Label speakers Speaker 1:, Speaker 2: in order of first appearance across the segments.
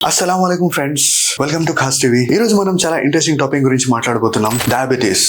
Speaker 1: అస్సలం అయికం friends welcome to Khaas TV ఈ రోజు మనం చాలా ఇంట్రెస్టింగ్ టాపిక్ గురించి మాట్లాడబోతున్నాం. డయాబెటీస్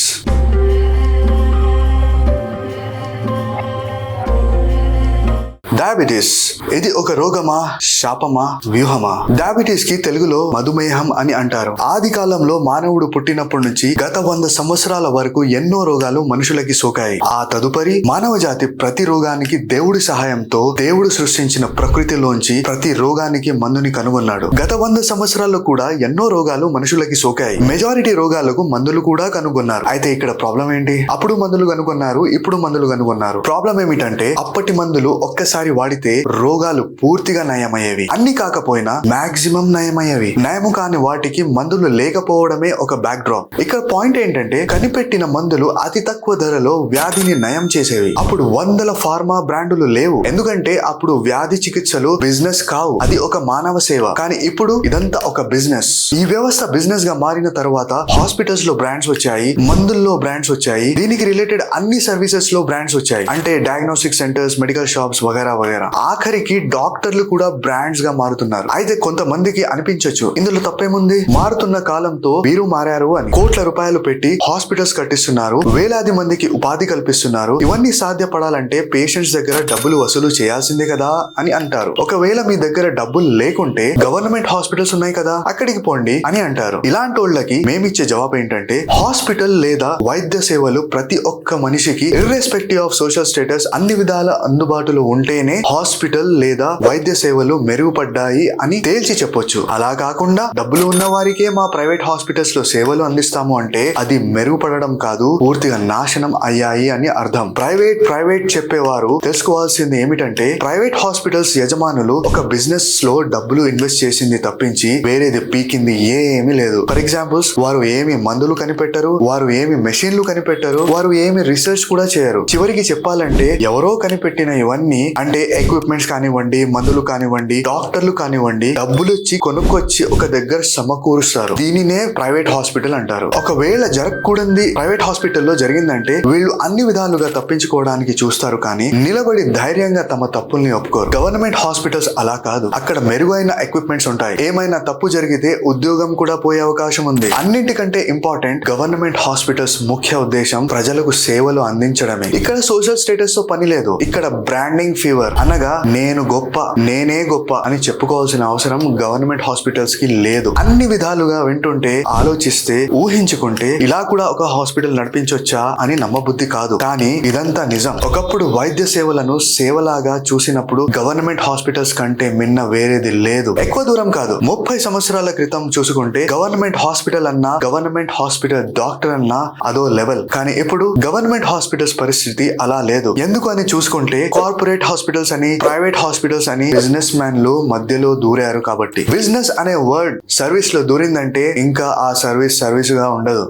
Speaker 1: డయాబెటీస్ ఇది ఒక రోగమా శాపమా వ్యూహమా? డయాబెటీస్కి తెలుగులో మధుమేహం అని అంటారు. ఆది కాలంలో మానవుడు పుట్టినప్పటి నుంచి గత వంద సంవత్సరాల వరకు ఎన్నో రోగాలు మనుషులకి సోకాయి. ఆ తదుపరి మానవ జాతి ప్రతి రోగానికి దేవుడి సహాయంతో దేవుడు సృష్టించిన ప్రకృతిలోంచి ప్రతి రోగానికి మందుని కనుగొన్నాడు. గత వంద సంవత్సరాల్లో కూడా ఎన్నో రోగాలు మనుషులకి సోకాయి. మెజారిటీ రోగాలకు మందులు కూడా కనుగొన్నారు. అయితే ఇక్కడ ప్రాబ్లం ఏంటి? అప్పుడు మందులు కనుగొన్నారు ఇప్పుడు మందులు కనుగొన్నారు. ప్రాబ్లం ఏమిటంటే అప్పటి మందులు ఒక్కసారి వాడితే రోగాలు పూర్తిగా నయమయ్యేవి. అన్ని కాకపోయినా మాక్సిమం నయమయ్యేవి. నయము కాని వాటికి మందులు లేకపోవడమే ఒక బ్యాక్ డ్రాప్ ఇక్కడ పాయింట్ ఏంటంటే కనిపెట్టిన మందులు అతి తక్కువ ధరలో వ్యాధిని నయం చేసేవి. అప్పుడు వందల ఫార్మా బ్రాండులు లేవు. ఎందుకంటే అప్పుడు వ్యాధి చికిత్సలు బిజినెస్ కావు. అది ఒక మానవ సేవ. కానీ ఇప్పుడు ఇదంతా ఒక బిజినెస్ ఈ వ్యవస్థ బిజినెస్గా మారిన తర్వాత హాస్పిటల్స్లో బ్రాండ్స్ వచ్చాయి మందుల్లో బ్రాండ్స్ వచ్చాయి దీనికి రిలేటెడ్ అన్ని సర్వీసెస్లో బ్రాండ్స్ వచ్చాయి. అంటే డయాగ్నోస్టిక్ సెంటర్స్ మెడికల్ షాప్స్ వగేరా వగేరా ఆఖరికి డాక్టర్లు కూడా బ్రాండ్స్గా మారుతున్నారు. అయితే కొంతమందికి అనిపించవచ్చు ఇందులో తప్పేముంది? మారుతున్న కాలంతో వీరు మారారు అని కోట్ల రూపాయలు పెట్టి హాస్పిటల్స్ కట్టిస్తున్నారు వేలాది మందికి ఉపాధి కల్పిస్తున్నారు. ఇవన్నీ సాధ్యపడాలంటే పేషెంట్స్ దగ్గర డబ్బులు వసూలు చేయాల్సిందే కదా అని అంటారు. ఒకవేళ మీ దగ్గర డబ్బులు లేకుంటే గవర్నమెంట్ హాస్పిటల్స్ ఉన్నాయి కదా అక్కడికి పోండి అని అంటారు. ఇలాంటి వాళ్ళకి మేమిచ్చే జవాబు ఏంటంటే హాస్పిటల్ లేదా వైద్య సేవలు ప్రతి ఒక్క మనిషికి ఇర్రెస్పెక్టివ్ ఆఫ్ సోషల్ స్టేటస్ అన్ని విధాల అందుబాటులో ఉంటే ఉంటేనే హాస్పిటల్ లేదా వైద్య సేవలు మెరుగుపడ్డాయి అని తేల్చి చెప్పొచ్చు. అలా కాకుండా డబ్బులు ఉన్న వారికే మా ప్రైవేట్ హాస్పిటల్స్లో సేవలు అందిస్తాము అంటే అది మెరుగుపడడం కాదు పూర్తిగా నాశనం అయ్యాయి అని అర్థం. ప్రైవేట్ ప్రైవేట్ చెప్పేవారు తెలుసుకోవాల్సింది ఏమిటంటే ప్రైవేట్ హాస్పిటల్స్ యజమానులు ఒక బిజినెస్లో డబ్బులు ఇన్వెస్ట్ చేసింది తప్పించి వేరేది పీకింది ఏమీ లేదు. ఫర్ ఎగ్జాంపుల్స్ వారు ఏమి మందులు కనిపెట్టరు వారు ఏమి మెషిన్లు కనిపెట్టరు వారు ఏమి రీసెర్చ్ కూడా చేయరు. చివరికి చెప్పాలంటే ఎవరో కనిపెట్టిన ఇవన్నీ అంటే ఎక్విప్మెంట్స్ కానివ్వండి మందులు కానివ్వండి డాక్టర్లు కానివ్వండి డబ్బులు ఇచ్చి కొనుక్కొచ్చి ఒక దగ్గర సమకూరుస్తారు. దీనినే ప్రైవేట్ హాస్పిటల్ అంటారు. ఒకవేళ జరగకూడదు ప్రైవేట్ హాస్పిటల్లో జరిగిందంటే వీళ్ళు అన్ని విధాలుగా తప్పించుకోవడానికి చూస్తారు కానీ నిలబడి ధైర్యంగా తమ తప్పుల్ని ఒప్పుకోరు. గవర్నమెంట్ హాస్పిటల్స్ అలా కాదు. అక్కడ మెరుగైన ఎక్విప్మెంట్స్ ఉంటాయి. ఏమైనా తప్పు జరిగితే ఉద్యోగం కూడా పోయే అవకాశం ఉంది. అన్నింటికంటే ఇంపార్టెంట్ గవర్నమెంట్ హాస్పిటల్స్ ముఖ్య ఉద్దేశం ప్రజలకు సేవలు అందించడమే. ఇక్కడ సోషల్ స్టేటస్తో పని లేదు. ఇక్కడ బ్రాండింగ్ ఫీవర్ అనగా నేను గొప్ప నేనే గొప్ప అని చెప్పుకోవాల్సిన అవసరం గవర్నమెంట్ హాస్పిటల్స్కి లేదు. అన్ని విధాలుగా వింటుంటే ఆలోచిస్తే ఊహించుకుంటే ఇలా కూడా ఒక హాస్పిటల్ నడిపించొచ్చా అని నమ్మబుద్ధి కాదు. కానీ ఇదంతా నిజం. ఒకప్పుడు వైద్య సేవలను సేవలాగా చూసినప్పుడు గవర్నమెంట్ హాస్పిటల్స్ కంటే మిన్న వేరేది లేదు. ఎక్కువ దూరం కాదు. ముప్పై సంవత్సరాల క్రితం చూసుకుంటే గవర్నమెంట్ హాస్పిటల్ అన్నా గవర్నమెంట్ హాస్పిటల్ డాక్టర్ అన్నా అదో లెవెల్. కానీ ఇప్పుడు గవర్నమెంట్ హాస్పిటల్స్ పరిస్థితి అలా లేదు. ఎందుకు అని చూసుకుంటే కార్పొరేట్ హాస్పిటల్ హాస్పిటల్స్ అని ప్రైవేట్ హాస్పిటల్స్ అని బిజినెస్ మ్యాన్లు మధ్యలో దూరారు కాబట్టి. బిజినెస్ అనే వర్డ్ సర్వీస్లో దూరిందంటే ఇంకా ఆ సర్వీస్ సర్వీస్గా ఉండదు.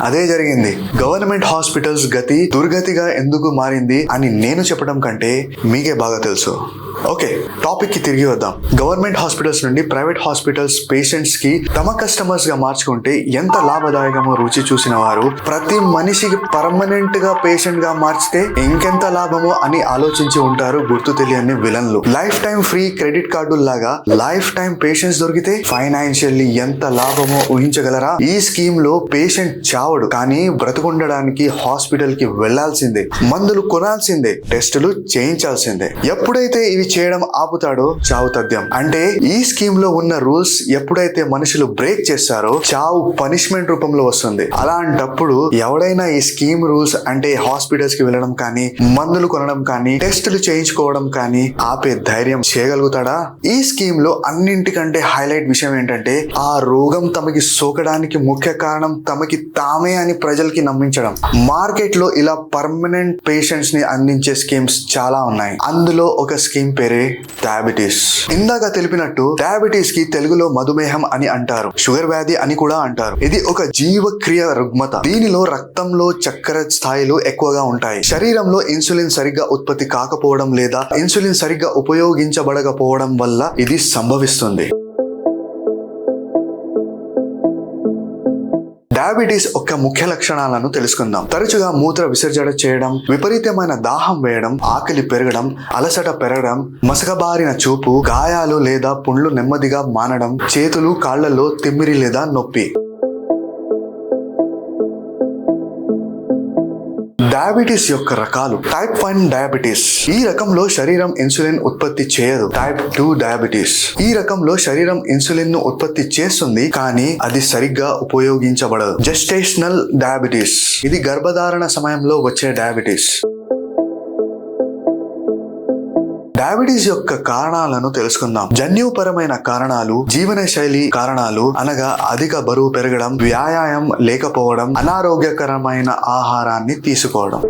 Speaker 1: అదే జరిగింది. గవర్నమెంట్ హాస్పిటల్స్ గతి దుర్గతిగా ఎందుకు మారింది అని నేను చెప్పడం కంటే మీకే బాగా తెలుసు. ఓకే టాపిక్కి తిరిగి వద్దాం. గవర్నమెంట్ హాస్పిటల్స్ నుండి ప్రైవేట్ హాస్పిటల్స్ పేషెంట్స్కి తమ కస్టమర్స్గా మార్చుకుంటే ఎంత లాభదాయకమో రుచి చూసిన వారు ప్రతి మనిషికి పర్మనెంట్గా పేషెంట్గా మార్చితే ఇంకెంత లాభమో అని ఆలోచించి ఉంటారు గుర్తు తెలియని విలన్లు. Life time free credit card లాగా లైఫ్ టైం పేషెంట్స్ దొరికితే ఫైనాన్షియల్లీ ఎంత లాభమో ఊహించగలరా? ఈ స్కీమ్లో పేషెంట్ చావడు కానీ బ్రతుకుండడానికి హాస్పిటల్కి వెళ్ళాల్సిందే. మందులు కొనాల్సిందే టెస్టులు చేయించాల్సిందే. ఎప్పుడైతే ఇవి చేయడం ఆపుతాడో చావు తథ్యం. అంటే ఈ స్కీమ్లో ఉన్న రూల్స్ ఎప్పుడైతే మనుషులు బ్రేక్ చేస్తారో చావు పనిష్మెంట్ రూపంలో వస్తుంది. అలాంటప్పుడు ఎవడైనా ఈ స్కీమ్ రూల్స్ అంటే హాస్పిటల్స్కి వెళ్ళడం కానీ మందులు కొనడం కానీ టెస్టులు చేయించుకోవడం కానీ ఆపే ధైర్యం చేయగలుగుతాడా? ఈ స్కీమ్లో అన్నింటికంటే హైలైట్ విషయం ఏంటంటే ఆ రోగం తమకి సోకడానికి ముఖ్య కారణం తమకి తామే అని ప్రజలకి నమ్మించడం. మార్కెట్లో ఇలా పర్మనెంట్ పేషెంట్స్ని అందించే స్కీమ్స్ చాలా ఉన్నాయి. అందులో ఒక స్కీమ్ పేరే డయాబెటీస్. ఇందాక తెలిపినట్టు డయాబెటీస్కి తెలుగులో మధుమేహం అని అంటారు. షుగర్ వ్యాధి అని కూడా అంటారు. ఇది ఒక జీవక్రియ రుగ్మత. దీనిలో రక్తంలో చక్కెర స్థాయిలు ఎక్కువగా ఉంటాయి. శరీరంలో ఇన్సులిన్ సరిగ్గా ఉత్పత్తి కాకపోవడం లేదా ఇన్సులిన్ సరిగ్గా ఉపయోగించబడకపోవడం వల్ల ఇది సంభవిస్తుంది. డయాబెటీస్ యొక్క ముఖ్య లక్షణాలను తెలుసుకుందాం. తరచుగా మూత్ర విసర్జన చేయడం విపరీతమైన దాహం వేయడం ఆకలి పెరగడం అలసట పెరగడం మసకబారిన చూపు గాయాలు లేదా పుండ్లు నెమ్మదిగా మానడం చేతులు కాళ్ళలో తిమ్మిరి లేదా నొప్పి. డయాబెటీస్ యొక్క రకాలు. టైప్ వన్ డయాబెటీస్ ఈ రకంలో శరీరం ఇన్సులిన్ ఉత్పత్తి చేయదు. టైప్ టూ డయాబెటీస్ ఈ రకంలో శరీరం ఇన్సులిన్ను ఉత్పత్తి చేస్తుంది కానీ అది సరిగ్గా ఉపయోగించబడదు. జెస్టేషనల్ డయాబెటీస్ ఇది గర్భధారణ సమయంలో వచ్చే డయాబెటీస్ డయాబెటీస్ యొక్క కారణాలను తెలుసుకుందాం. జన్యుపరమైన కారణాలు జీవన శైలి కారణాలు అనగా అధిక బరువు పెరగడం వ్యాయామం లేకపోవడం అనారోగ్యకరమైన ఆహారాన్ని తీసుకోవడం.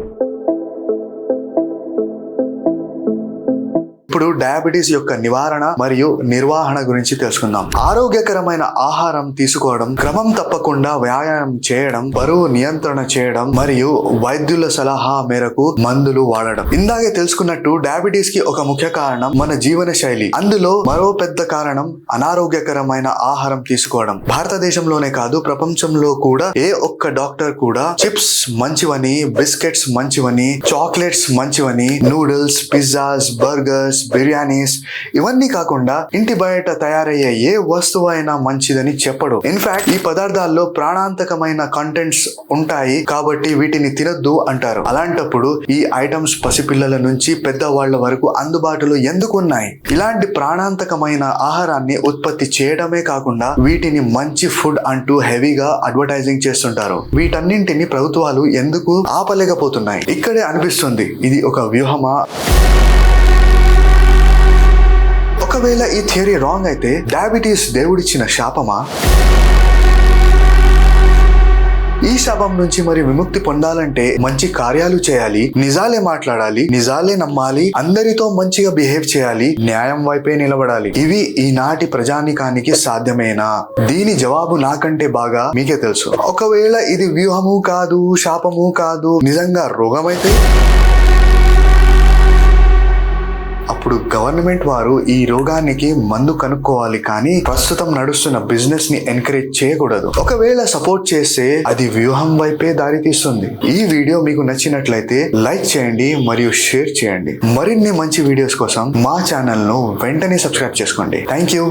Speaker 1: ఇప్పుడు డయాబెటీస్ యొక్క నివారణ మరియు నిర్వహణ గురించి తెలుసుకుందాం. ఆరోగ్యకరమైన ఆహారం తీసుకోవడం క్రమం తప్పకుండా వ్యాయామం చేయడం బరువు నియంత్రణ చేయడం మరియు వైద్యుల సలహా మేరకు మందులు వాడడం. ఇందాకే తెలుసుకున్నట్టు డయాబెటీస్కి ఒక ముఖ్య కారణం మన జీవన శైలి అందులో మరో పెద్ద కారణం అనారోగ్యకరమైన ఆహారం తీసుకోవడం. భారతదేశంలోనే కాదు ప్రపంచంలో కూడా ఏ ఒక్క డాక్టర్ కూడా చిప్స్ మంచివని బిస్కెట్స్ మంచివని చాక్లెట్స్ మంచివని నూడిల్స్ పిజ్జాస్ బర్గర్స్ బిర్యానీస్ ఇవన్నీ కాకుండా ఇంటి బయట తయారయ్యే ఏ వస్తువు అయినా మంచిదని చెప్పడు. ఇన్ఫాక్ట్ ఈ పదార్థాల్లో ప్రాణాంతకమైన కంటెంట్స్ ఉంటాయి కాబట్టి వీటిని తినొద్దు అంటారు. అలాంటప్పుడు ఈ ఐటమ్స్ పసిపిల్లల నుంచి పెద్దవాళ్ళ వరకు అందుబాటులో ఎందుకు ఉన్నాయి ఇలాంటి ప్రాణాంతకమైన ఆహారాన్ని ఉత్పత్తి చేయడమే కాకుండా వీటిని మంచి ఫుడ్ అంటూ హెవీగా అడ్వర్టైజింగ్ చేస్తుంటారు. వీటన్నింటిని ప్రభుత్వాలు ఎందుకు ఆపలేకపోతున్నాయి? ఇక్కడే అనిపిస్తుంది. ఇది ఒక వ్యూహమా? ఒకవేళ ఈ థియరీ రాంగ్ అయితే డయాబెటీస్ దేవుడిచ్చిన శాపమా? ఈ శాపం నుంచి మరి విముక్తి పొందాలంటే మంచి కార్యాలు చేయాలి నిజాలే మాట్లాడాలి నిజాలే నమ్మాలి అందరితో మంచిగా బిహేవ్ చేయాలి న్యాయం వైపే నిలబడాలి. ఇవి ఈనాటి ప్రజానికానికి సాధ్యమేనా? దీని జవాబు నాకంటే బాగా మీకే తెలుసు. ఒకవేళ ఇది వ్యూహము కాదు శాపము కాదు నిజంగా రోగమైతే? అప్పుడు గవర్నమెంట్ వారు ఈ రోగానికి మందు కనుక్కోవాలి కానీ ప్రస్తుతం నడుస్తున్న బిజినెస్ని ఎంకరేజ్ చేయకూడదు. ఒకవేళ సపోర్ట్ చేస్తే అది వ్యూహం వైపే దారి తీస్తుంది ఈ వీడియో మీకు నచ్చినట్లయితే లైక్ చేయండి మరియు షేర్ చేయండి. మరిన్ని మంచి వీడియోస్ కోసం మా ఛానల్ను వెంటనే సబ్స్క్రైబ్ చేసుకోండి. Thank you